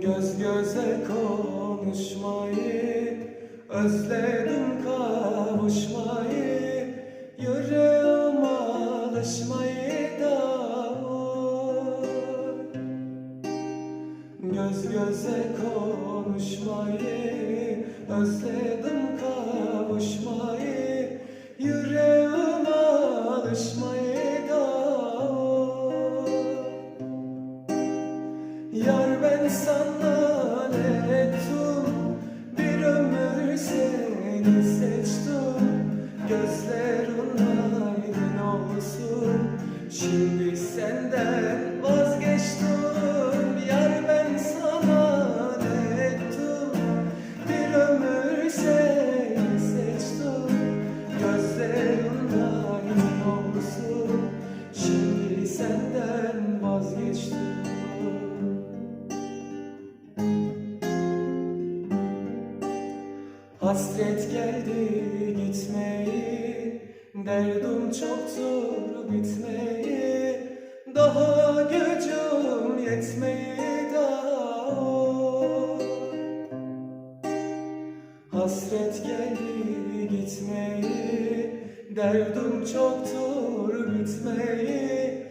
göze konuşmayı Özledim kavuşmayı Yüreğim alışmayı da Göz göze konuşmayı Özledim Gözlerin aydın olsun. Şimdi senden vazgeçtim Yar ben sana ne Bir ömür seni seçtim Gözlerin aydın olsun. Şimdi senden vazgeçtim. Hasret geldi gitmeyi Derdim çoktur bitmeyi Daha gücüm yetmeyi daha Hasret geldi gitmeyi Derdim çoktur bitmeyi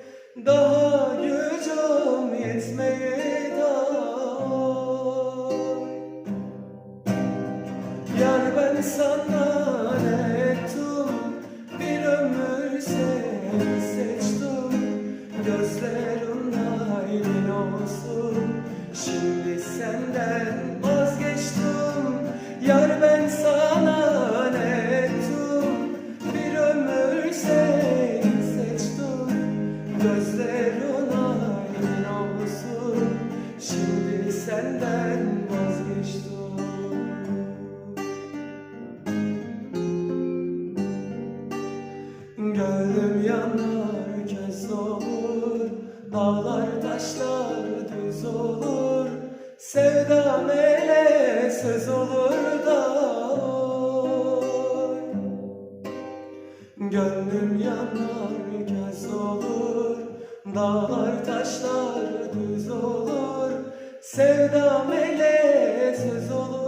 Daha gücüm yetmeyi daha Yar ben sana seni seçtim Gözlerin aydın olsun. Şimdi senden Dağlar taşlar düz olur Sevdam ele söz olur da. Gönlüm yanar köz olur Dağlar taşlar düz olur Sevdam ele söz olur